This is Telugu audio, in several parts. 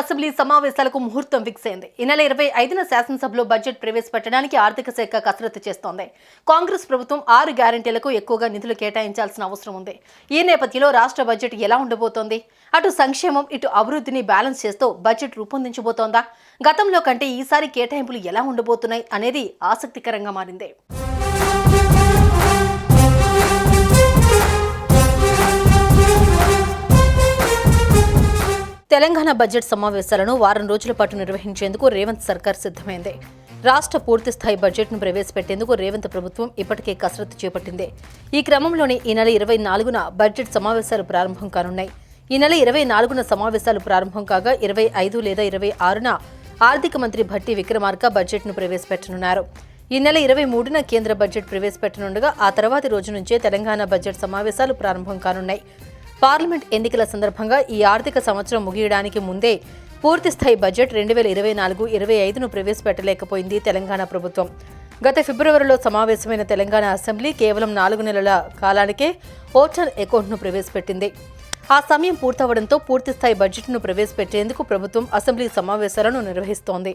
assembly సమావేశాలకు ముహూర్తం ఫిక్స్ అయింది ఈ నెల ఇరవై ఐదున శాసనసభలో బడ్జెట్ ప్రవేశపెట్టడానికి ఆర్థిక శాఖ కసరత్తు చేస్తోంది. కాంగ్రెస్ ప్రభుత్వం ఆరు గ్యారంటీలకు ఎక్కువగా నిధులు కేటాయించాల్సిన అవసరం ఉంది. ఈ నేపథ్యంలో రాష్ట్ర బడ్జెట్ ఎలా ఉండబోతోంది? అటు సంక్షేమం ఇటు అభివృద్ధిని బ్యాలెన్స్ చేస్తూ బడ్జెట్ రూపొందించబోతోందా? గతంలో కంటే ఈసారి కేటాయింపులు ఎలా ఉండబోతున్నాయి అనేది ఆసక్తికరంగా మారింది. తెలంగాణ బడ్జెట్ సమావేశాలను వారం రోజుల పాటు నిర్వహించేందుకు రేవంత్ సర్కార్ సిద్ధమైంది. రాష్ట్ర పూర్తిస్థాయి బడ్జెట్ను ప్రవేశపెట్టేందుకు రేవంత్ ప్రభుత్వం ఇప్పటికే కసరత్తు చేపట్టింది. ఈ క్రమంలోనే ఈ నెల ఇరవై నాలుగున బడ్జెట్ సమావేశాలు ప్రారంభం కానున్నాయి. ఈ నెల ఇరవై నాలుగున సమావేశాలు ప్రారంభం కాగా ఇరవై ఐదు లేదా ఇరవై ఆరున ఆర్థిక మంత్రి భట్టి విక్రమార్క బడ్జెట్ను ప్రవేశపెట్టనున్నారు. ఈ నెల ఇరవై మూడున కేంద్ర బడ్జెట్ ప్రవేశపెట్టనుండగా ఆ తర్వాతి రోజు నుంచే తెలంగాణ బడ్జెట్ సమావేశాలు ప్రారంభం కానున్నాయి. పార్లమెంట్ ఎన్నికల సందర్భంగా ఈ ఆర్థిక సంవత్సరం ముగియడానికి ముందే పూర్తిస్థాయి బడ్జెట్ రెండు వేల ఇరవై నాలుగు ఇరవై ఐదును ప్రవేశపెట్టలేకపోయింది తెలంగాణ ప్రభుత్వం. గత ఫిబ్రవరిలో సమావేశమైన తెలంగాణ అసెంబ్లీ కేవలం నాలుగు నెలల కాలానికే ఓటర్ అకౌంట్ను ప్రవేశపెట్టింది. ఆ సమయం పూర్తవడంతో పూర్తిస్థాయి బడ్జెట్ను ప్రవేశపెట్టేందుకు ప్రభుత్వం అసెంబ్లీ సమావేశాలను నిర్వహిస్తోంది.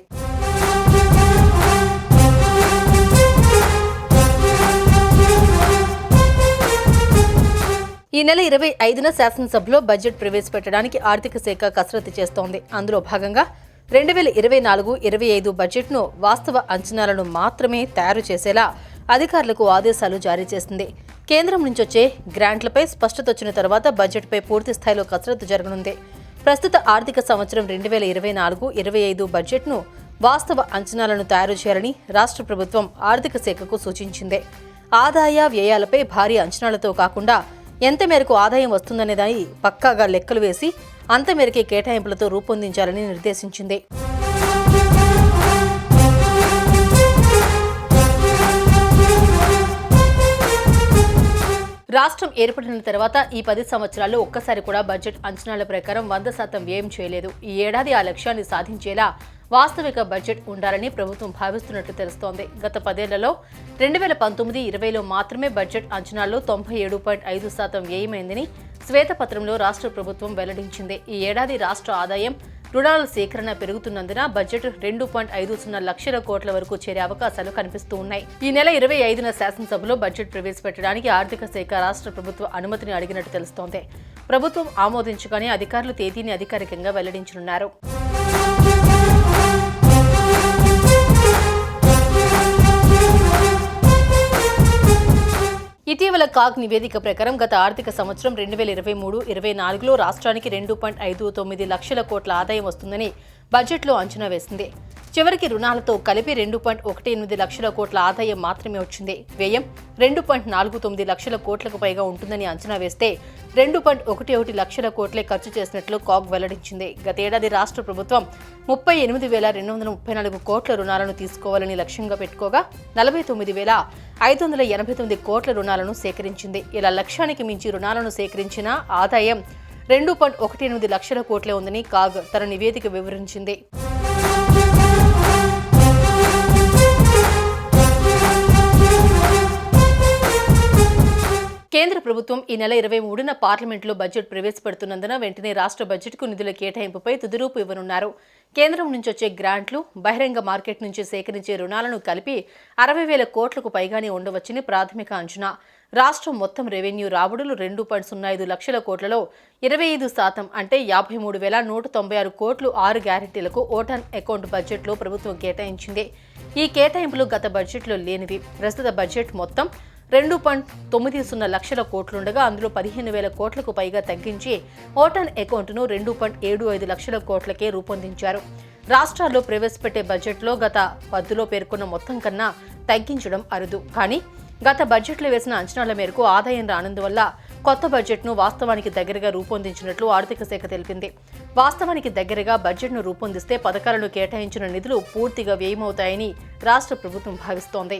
ఈ నెల ఇరవై ఐదున శాసనసభలో బడ్జెట్ ప్రవేశపెట్టడానికి ఆర్థిక శాఖ కసరత్తు చేస్తోంది. అందులో భాగంగా రెండు వేల ఇరవై నాలుగు ఇరవై ఐదు బడ్జెట్ను వాస్తవ అంచనాలను మాత్రమే తయారు చేసేలా అధికారులకు ఆదేశాలు జారీ చేసింది. కేంద్రం నుంచి వచ్చే గ్రాంట్లపై స్పష్టత వచ్చిన తర్వాత బడ్జెట్పై పూర్తి స్థాయిలో కసరత్తు జరగనుంది. ప్రస్తుత ఆర్థిక సంవత్సరం రెండు వేల ఇరవై నాలుగు ఇరవై ఐదు బడ్జెట్ను వాస్తవ అంచనాలను తయారు చేయాలని రాష్ట్ర ప్రభుత్వం ఆర్థిక శాఖకు సూచించింది. ఆదాయ వ్యయాలపై భారీ అంచనాలతో కాకుండా ఎంత మేరకు ఆదాయం వస్తుందనే దాని పక్కాగా లెక్కలు వేసి అంత మేరకే కేటాయింపులతో రూపొందించాలని నిర్దేశించింది. రాష్ట్రం ఏర్పడిన తర్వాత ఈ పది సంవత్సరాల్లో ఒక్కసారి కూడా బడ్జెట్ అంచనాల ప్రకారం వంద శాతం వ్యయం చేయలేదు. ఈ ఏడాది ఆ లక్ష్యాన్ని సాధించేలా వాస్తవిక బడ్జెట్ ఉండాలని ప్రభుత్వం భావిస్తున్నట్లు తెలుస్తోంది. గత పదేళ్ళలో రెండు వేల పంతొమ్మిది ఇరవైలో మాత్రమే బడ్జెట్ అంచనాల్లో తొంభై ఏడు పాయింట్ ఐదు శాతం వ్యయమైందని శ్వేతపత్రంలో రాష్ట్ర ప్రభుత్వం వెల్లడించింది. ఈ ఏడాది రాష్ట్ర ఆదాయం రుణాల సేకరణ పెరుగుతున్నందున బడ్జెట్ రెండు పాయింట్ ఐదు సున్నా లక్షల కోట్ల వరకు చేరే అవకాశాలు కనిపిస్తూ ఉన్నాయి. ఈ నెల ఇరవై ఐదున శాసనసభలో బడ్జెట్ ప్రవేశపెట్టడానికి ఆర్థిక శాఖ రాష్ట్ర ప్రభుత్వ అనుమతిని అడిగినట్టు తెలుస్తోంది. ప్రభుత్వం ఆమోదించగానే అధికారులు తేదీని అధికారికంగా వెల్లడించనున్నారు. ఇటీవల కాగ్ నివేదిక ప్రకారం గత ఆర్థిక సంవత్సరం రెండు వేల ఇరవై మూడు ఇరవై నాలుగులో రాష్ట్రానికి రెండు పాయింట్ ఐదు తొమ్మిది లక్షల కోట్ల ఆదాయం వస్తుందని బడ్జెట్లో అంచనా వేసింది. చివరికి రుణాలతో కలిపి రెండు పాయింట్ ఒకటి ఎనిమిది లక్షల కోట్ల ఆదాయం మాత్రమే వచ్చింది. వ్యయం రెండు పాయింట్ నాలుగు తొమ్మిది లక్షల కోట్లకు పైగా ఉంటుందని అంచనా వేస్తే రెండు పాయింట్ ఒకటి ఒకటి లక్షల కోట్లే ఖర్చు చేసినట్లు కాగ్ వెల్లడించింది. గతేడాది రాష్ట్ర ప్రభుత్వం ముప్పై ఎనిమిది వేల రెండు వందల ముప్పై నాలుగు కోట్ల రుణాలను తీసుకోవాలని లక్ష్యంగా పెట్టుకోగా నలభై తొమ్మిది వేల ఐదు వందల ఎనభై తొమ్మిది కోట్ల రుణాలను సేకరించింది. ఇలా లక్ష్యానికి మించి రుణాలను సేకరించిన ఆదాయం రెండు పాయింట్ ఒకటి ఎనిమిది లక్షల కోట్లే ఉందని కాగ్ తన నివేదిక వివరించింది. కేంద్ర ప్రభుత్వం ఈ నెల ఇరవై మూడున పార్లమెంట్లో బడ్జెట్ ప్రవేశపెడుతున్నందున వెంటనే రాష్ట్ర బడ్జెట్కు నిధుల కేటాయింపుపై తుదిరూపు ఇవ్వనున్నారు. కేంద్రం నుంచి వచ్చే గ్రాంట్లు బహిరంగ మార్కెట్ నుంచి సేకరించే రుణాలను కలిపి అరవై వేల కోట్లకు పైగానే ఉండవచ్చని ప్రాథమిక అంచనా. రాష్ట్రం మొత్తం రెవెన్యూ రాబడులు రెండు పాయింట్ సున్నా ఐదు లక్షల కోట్లలో ఇరవై ఐదు శాతం అంటే యాభై మూడు వేల నూట తొంభై ఆరు కోట్లు ఆరు గ్యారెంటీలకు ఓటాన్ అకౌంట్ బడ్జెట్లో ప్రభుత్వం కేటాయించింది. ఈ కేటాయింపులు గత బడ్జెట్లో లేనివి. ప్రస్తుత బడ్జెట్ మొత్తం రెండు పాయింట్ తొమ్మిది సున్నా లక్షల కోట్లుండగా అందులో పదిహేను వేల కోట్లకు పైగా తగ్గించి ఓటన్ అకౌంట్ను రెండు పాయింట్ ఏడు ఐదు లక్షల కోట్లకే రూపొందించారు. రాష్ట్రాల్లో ప్రవేశపెట్టే బడ్జెట్లో గత పద్దులో పేర్కొన్న మొత్తం కన్నా తగ్గించడం అరుదు. కానీ గత బడ్జెట్లో వేసిన అంచనాల మేరకు ఆదాయం రానందువల్ల కొత్త బడ్జెట్ను వాస్తవానికి దగ్గరగా రూపొందించినట్లు ఆర్థిక శాఖ తెలిపింది. వాస్తవానికి దగ్గరగా బడ్జెట్ను రూపొందిస్తే పథకాలను కేటాయించిన నిధులు పూర్తిగా వ్యయమవుతాయని రాష్ట్ర ప్రభుత్వం భావిస్తోంది.